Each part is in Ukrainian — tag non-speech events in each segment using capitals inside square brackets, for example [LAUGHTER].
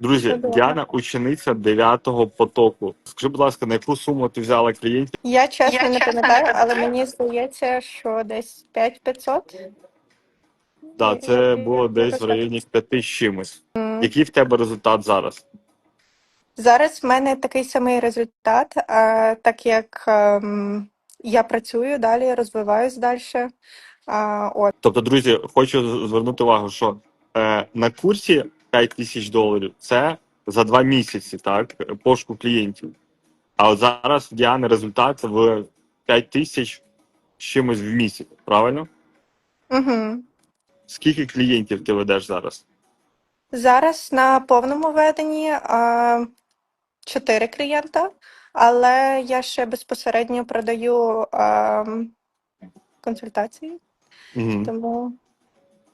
Друзі. Діана учениця 9 потоку. Скажи, будь ласка, на яку суму ти взяла клієнтів? Я чесно Я не пам'ятаю, але мені здається, що десь 5500. Да, це було десь в районі 5 з чимось. М. Який в тебе результат зараз? Зараз в мене такий самий результат, а, так як ем, я працюю далі, розвиваюсь далі. А, от. Тобто, друзі, хочу звернути увагу, що е, на курсі 5 тисяч доларів це за два місяці, так, пошуку клієнтів. А от зараз в Діани результат в 5 тисяч з чимось в місяць, правильно? Угу. Скільки клієнтів ти ведеш зараз? Зараз на повному веденні а, 4 клієнта, але я ще безпосередньо продаю а, консультації, Угу. тому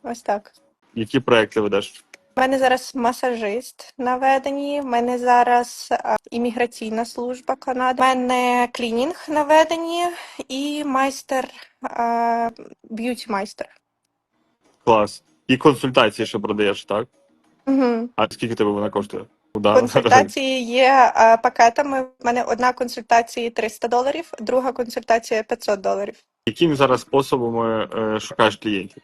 ось так. Які проекти ведеш? У мене зараз масажист на веденні, в мене зараз імміграційна служба Канади, в мене клінінг на веденні і майстер, а, б'юті-майстер. Клас. І консультації ще продаєш, так? Угу. А скільки тебе вона коштує? Да. Консультації є а, пакетами. У мене одна консультація 300 доларів, друга консультація 500 доларів. Якими зараз способами е, шукаєш клієнтів?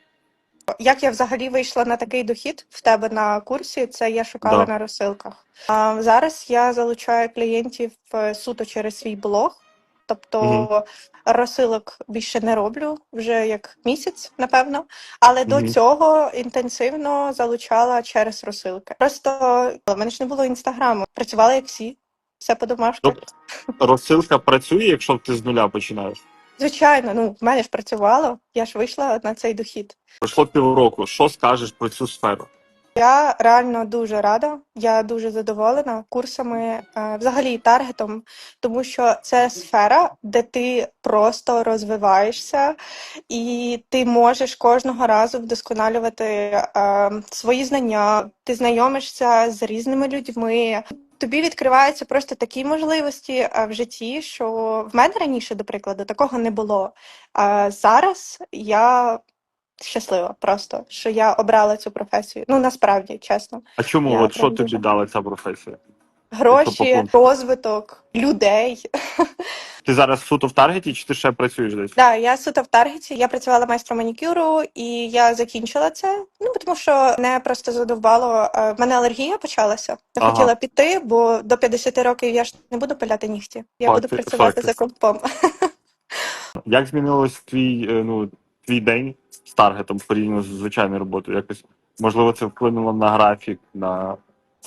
Як я взагалі вийшла на такий дохід в тебе на курсі, це я шукала Да. на розсилках. А зараз я залучаю клієнтів е, суто через свій блог, тобто Мгм. розсилок більше не роблю вже як місяць, напевно. Але до цього інтенсивно залучала через розсилки. Просто в мене ж не було інстаграму. Працювала як всі, все по домашку. Тобто розсилка працює, якщо ти з нуля починаєш. Звичайно, ну в мене ж працювало, я ж вийшла на цей дохід. Пройшло півроку. Що скажеш про цю сферу? Я реально дуже рада. Я дуже задоволена курсами, е, взагалі таргетом, тому що це сфера, де ти просто розвиваєшся, і ти можеш кожного разу вдосконалювати е, свої знання. Ти знайомишся з різними людьми. Тобі відкриваються просто такі можливості е, в житті, що в мене раніше, до прикладу, такого не було. А зараз я щаслива просто, що я обрала цю професію. Ну насправді, чесно. А чому? Я От що тобі дала ця професія? Гроші, розвиток, людей. [LAUGHS] Ти зараз суто в таргеті, чи ти ще працюєш десь? Да, я суто в таргеті. Я працювала майстром манікюру, і я закінчила це. Ну тому що мене просто задовбало. е, В мене алергія почалася. Я Ага. хотіла піти, бо до 50 років я ж не буду пиляти нігті. Я Факти- буду працювати факти. за компом. [LAUGHS] Як змінилось твій, е, ну, твій день з таргетом порівняно з звичайною роботою? Якось можливо це вплинуло на графік, на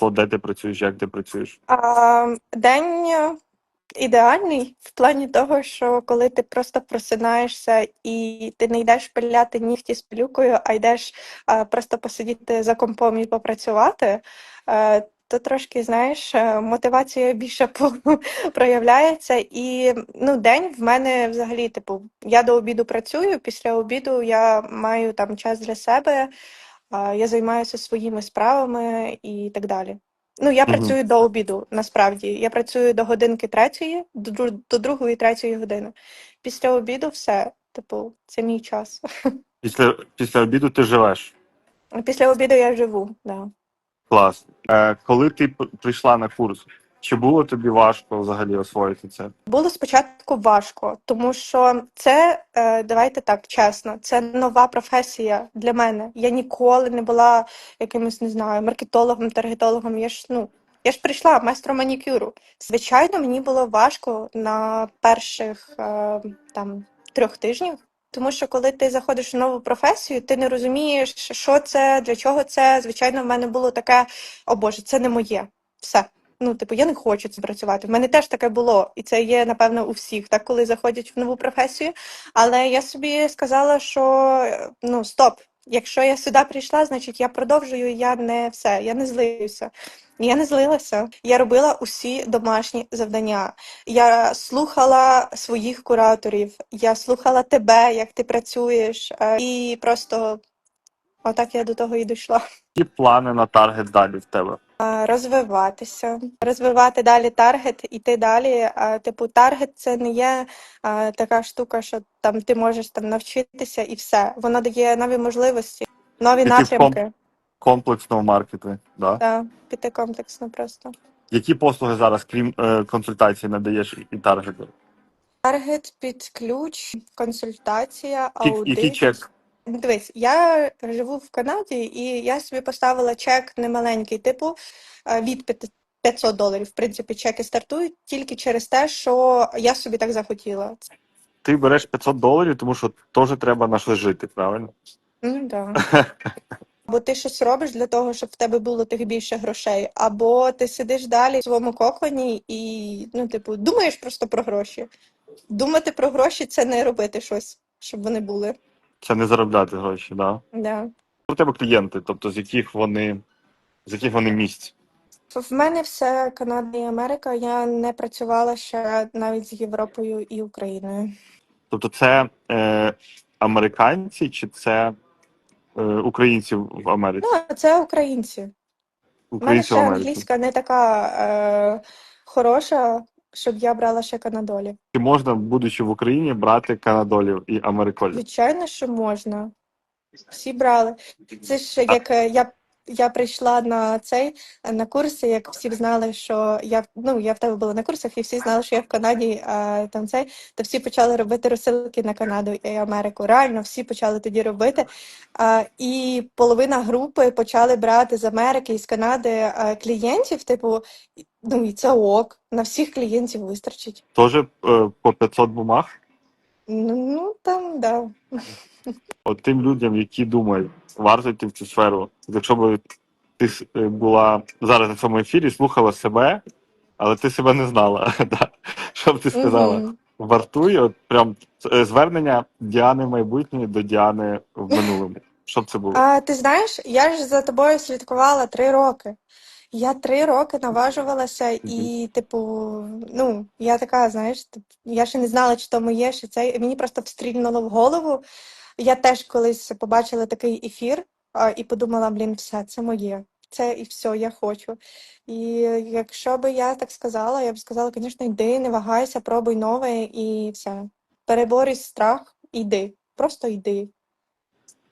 то, де ти працюєш, як ти працюєш? А, день ідеальний в плані того, що коли ти просто просинаєшся і ти не йдеш пиляти нігті з пилюкою, а йдеш а, просто посидіти за компом і попрацювати, е, то трошки, знаєш, е, мотивація більше [LAUGHS] проявляється. І ну, день в мене взагалі, типу, я до обіду працюю, після обіду я маю там час для себе, а, я займаюся своїми справами і так далі. Ну, я працюю до обіду, насправді. Я працюю до годинки третьої, до, до другої, третьої години. Після обіду все. Типу, це мій час. [LAUGHS] Після, після обіду ти живеш. Після обіду я живу, да. Клас. Е, коли ти прийшла на курс, чи було тобі важко взагалі освоїти це? Було спочатку важко, тому що це, е, давайте так чесно, це нова професія для мене. Я ніколи не була якимось, не знаю, маркетологом, таргетологом. Я ж ну. Я ж прийшла майстром манікюру. Звичайно, мені було важко на перших е, там трьох тижнях, тому що коли ти заходиш в нову професію, ти не розумієш, що це, для чого це. Звичайно, в мене було таке: о Боже, це не моє. Все. Ну, типу, я не хочу це працювати. В мене теж таке було, і це є, напевно, у всіх, так, коли заходять в нову професію. Але я собі сказала, що ну стоп, якщо я сюди прийшла, значить я продовжую, я не все, я не злиюся. Я не злилася. Я робила усі домашні завдання. Я слухала своїх кураторів, я слухала тебе, як ти працюєш, е, і просто отак я до того і дійшла. Які плани на таргет далі в тебе? Розвиватися, розвивати далі таргет, іти далі. А, типу, таргет це не є а, така штука, що там ти можеш там навчитися і все. Воно дає нові можливості, нові Ти, типу, напрямки. комплексно в маркети. Да? та піти комплексно просто. Які послуги зараз, крім е, консультації, надаєш і таргету? Таргет під ключ, консультація, аудит. Який чек? Дивись, я живу в Канаді, і я собі поставила чек немаленький, типу е, від 500 доларів. В принципі, чеки стартують тільки через те, що я собі так захотіла. Ти береш 500 доларів, тому що теж треба на щось жити, правильно? Ну да. [LAUGHS] Або ти щось робиш для того, щоб в тебе було тих більше грошей, або ти сидиш далі в своєму коконі і, ну, типу, думаєш просто про гроші. Думати про гроші це не робити щось, щоб вони були. Це не заробляти гроші, да? Да. У тебе клієнти, тобто з яких вони з яких вони місць. В мене все Канада і Америка. Я не працювала ще навіть з Європою і Україною. Тобто це е, американці чи це е, українці в Америці? Ну, це українці. У мене Українці в ще Америці. англійська не така е, хороша, щоб я брала ще канадолів. Чи можна, будучи в Україні, брати канадолів і америколів? Звичайно, що можна. Всі брали. Це ж як е, я, я прийшла на цей на курси, як всі знали, що я ну я в тебе була на курсах, і всі знали, що я в Канаді, а там цей, то всі почали робити розсилки на Канаду і Америку. Реально, всі почали тоді робити. А, і половина групи почали брати з Америки і з Канади а, клієнтів, типу, ну і це ок, на всіх клієнтів вистачить. Теж е, по 500 бумаг. Ну, ну там, да. От тим людям, які думають, варто йти в цю сферу. Якщо б ти е, була зараз на цьому ефірі, слухала себе, але ти себе не знала. [LAUGHS] Що б ти сказала? Мгм. Вартує, от прям е, звернення Діани майбутньої до Діани в минулому. Що б це було? А ти знаєш, я ж за тобою слідкувала три роки. Я три роки наважувалася, і, типу, ну, я така, знаєш, я ще не знала, чи то моє, чи це. Мені просто встрільнуло в голову. Я теж колись побачила такий ефір і подумала, блін, все, це моє. Це і все, я хочу. І якщо би я так сказала, я б сказала, звісно, йди, не вагайся, пробуй нове і все. Переборюй страх, іди. Просто йди.